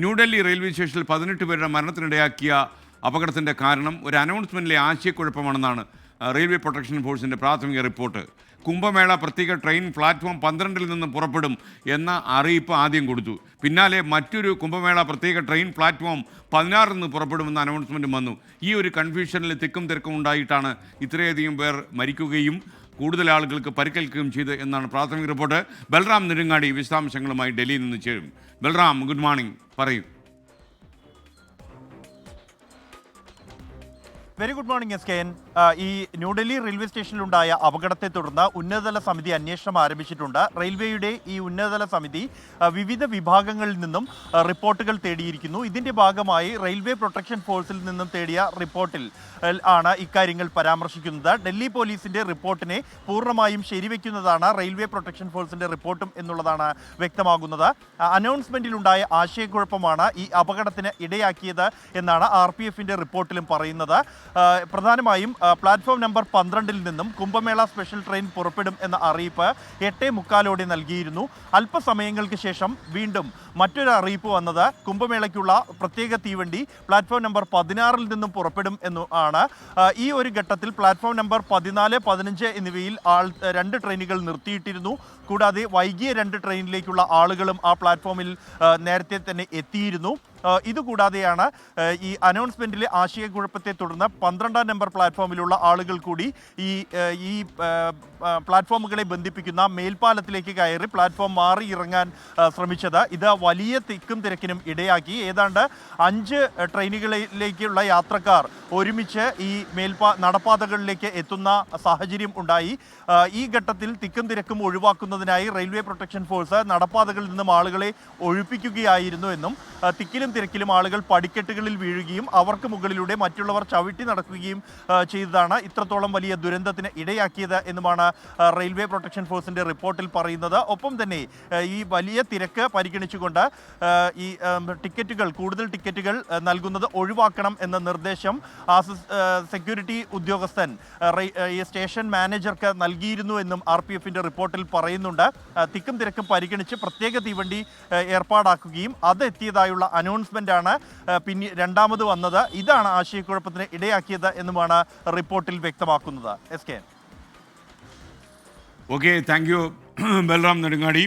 New Delhi railway സ്റ്റേഷനിൽ പതിനെട്ട് പേരുടെ മരണത്തിനിടയാക്കിയ അപകടത്തിന്റെ കാരണം ഒരു അനൗൺസ്മെന്റിലെ ആശയക്കുഴപ്പമാണെന്നാണ് റെയിൽവേ പ്രൊട്ടക്ഷൻ ഫോഴ്സിന്റെ പ്രാഥമിക റിപ്പോർട്ട്. കുംഭമേള പ്രത്യേക ട്രെയിൻ പ്ലാറ്റ്ഫോം പന്ത്രണ്ടിൽ നിന്ന് പുറപ്പെടും എന്ന അറിയിപ്പ് ആദ്യം കൊടുത്തു. പിന്നാലെ മറ്റൊരു കുംഭമേള പ്രത്യേക ട്രെയിൻ പ്ലാറ്റ്ഫോം പതിനാറിൽ നിന്ന് പുറപ്പെടുമെന്ന അനൗൺസ്മെന്റും വന്നു. ഈ ഒരു കൺഫ്യൂഷനിൽ തിക്കും തിരക്കും ഉണ്ടായിട്ടാണ് ഇത്രയധികം പേർ മരിക്കുകയും കൂടുതൽ ആളുകൾക്ക് പരിക്കേൽക്കുകയും ചെയ്തു എന്നാണ് പ്രാഥമിക റിപ്പോർട്ട്. ബൽറാം നെടുങ്ങാടി വിശദാംശങ്ങളുമായി ഡൽഹിയിൽ നിന്ന് ചേരും. ബൽറാം ഗുഡ് മോർണിംഗ് പറയൂ. Very good morning S K N ഈ ന്യൂഡൽഹി റെയിൽവേ സ്റ്റേഷനിലുണ്ടായ അപകടത്തെ തുടർന്ന് ഉന്നതതല സമിതി അന്വേഷണം ആരംഭിച്ചിട്ടുണ്ട്. റെയിൽവേയുടെ ഈ ഉന്നതതല സമിതി വിവിധ വിഭാഗങ്ങളിൽ നിന്നും റിപ്പോർട്ടുകൾ തേടിയിരിക്കുന്നു. ഇതിന്റെ ഭാഗമായി റെയിൽവേ പ്രൊട്ടക്ഷൻ ഫോഴ്സിൽ നിന്നും തേടിയ റിപ്പോർട്ടിൽ ആണ് ഇക്കാര്യങ്ങൾ പരാമർശിക്കുന്നത്. ഡൽഹി പോലീസിന്റെ റിപ്പോർട്ടിനെ പൂർണമായും ശരിവെക്കുന്നതാണ് റെയിൽവേ പ്രൊട്ടക്ഷൻ ഫോഴ്സിന്റെ റിപ്പോർട്ടും എന്നുള്ളതാണ് വ്യക്തമാകുന്നത്. അനൗൺസ്മെന്റിലുണ്ടായ ആശയക്കുഴപ്പമാണ് ഈ അപകടത്തിന് ഇടയാക്കിയത് എന്നാണ് ആർ റിപ്പോർട്ടിലും പറയുന്നത്. പ്രധാനമായും പ്ലാറ്റ്ഫോം നമ്പർ പന്ത്രണ്ടിൽ നിന്നും കുംഭമേള സ്പെഷ്യൽ ട്രെയിൻ പുറപ്പെടും എന്ന അറിയിപ്പ് എട്ടേ മുക്കാലോടെ നൽകിയിരുന്നു. അല്പസമയങ്ങൾക്ക് ശേഷം വീണ്ടും മറ്റൊരു അറിയിപ്പ് വന്നത് കുംഭമേളയ്ക്കുള്ള പ്രത്യേക തീവണ്ടി പ്ലാറ്റ്ഫോം നമ്പർ പതിനാറിൽ നിന്നും പുറപ്പെടും എന്നു ആണ്. ഈ ഒരു ഘട്ടത്തിൽ പ്ലാറ്റ്ഫോം നമ്പർ പതിനാല് പതിനഞ്ച് എന്നിവയിൽ ആൾ രണ്ട് ട്രെയിനുകൾ നിർത്തിയിട്ടിരുന്നു. കൂടാതെ വൈകിയ രണ്ട് ട്രെയിനിലേക്കുള്ള ആളുകളും ആ പ്ലാറ്റ്ഫോമിൽ നേരത്തെ തന്നെ എത്തിയിരുന്നു. ഇതുകൂടാതെയാണ് ഈ അനൗൺസ്മെന്റിലെ ആശയക്കുഴപ്പത്തെ തുടർന്ന് പന്ത്രണ്ടാം നമ്പർ പ്ലാറ്റ്ഫോമിലുള്ള ആളുകൾ കൂടി ഈ ഈ പ്ലാറ്റ്ഫോമുകളെ ബന്ധിപ്പിക്കുന്ന മേൽപ്പാലത്തിലേക്ക് കയറി പ്ലാറ്റ്ഫോം മാറി ഇറങ്ങാൻ ശ്രമിച്ചത്. ഇത് വലിയ തിക്കും തിരക്കിനും ഇടയാക്കി. ഏതാണ്ട് അഞ്ച് ട്രെയിനുകളിലേക്കുള്ള യാത്രക്കാർ ഒരുമിച്ച് ഈ മേൽപ്പാ നടപ്പാതകളിലേക്ക് എത്തുന്ന സാഹചര്യം ഉണ്ടായി. ഈ ഘട്ടത്തിൽ തിക്കും തിരക്കും ഒഴിവാക്കുന്നതിനായി റെയിൽവേ പ്രൊട്ടക്ഷൻ ഫോഴ്സ് നടപ്പാതകളിൽ നിന്നും ആളുകളെ ഒഴിപ്പിക്കുകയായിരുന്നു എന്നും തിക്കിലും തിരക്കിലും ആളുകൾ പടിക്കെട്ടുകളിൽ വീഴുകയും അവർക്ക് മുകളിലൂടെ മറ്റുള്ളവർ ചവിട്ടി നടക്കുകയും ചെയ്തതാണ് ഇത്രത്തോളം വലിയ ദുരന്തത്തിന് ഇടയാക്കിയത് എന്നുമാണ് റെയിൽവേ പ്രൊട്ടക്ഷൻ ഫോഴ്സിന്റെ റിപ്പോർട്ടിൽ പറയുന്നത്. ഒപ്പം തന്നെ ഈ വലിയ തിരക്ക് പരിഗണിച്ചുകൊണ്ട് ഈ ടിക്കറ്റുകൾ കൂടുതൽ ടിക്കറ്റുകൾ നൽകുന്നത് ഒഴിവാക്കണം എന്ന നിർദ്ദേശം സെക്യൂരിറ്റി ഉദ്യോഗസ്ഥൻ സ്റ്റേഷൻ മാനേജർക്ക് നൽകിയിരുന്നു എന്നും ആർ പി എഫിന്റെ റിപ്പോർട്ടിൽ പറയുന്നുണ്ട്. തിക്കും തിരക്കും പരിഗണിച്ച് പ്രത്യേക തീവണ്ടി ഏർപ്പാടാക്കുകയും അത് എത്തിയതായുള്ള അനൗൺസ്മെന്റ് ആണ്. പിന്നെ രണ്ടാമത് വന്നത് ഇതാണ് ആശയക്കുഴപ്പത്തിന് ഇടയാക്കിയത് എന്നുമാണ് റിപ്പോർട്ടിൽ വ്യക്തമാക്കുന്നത്. S K. Okay thank you Balram Nedungadi.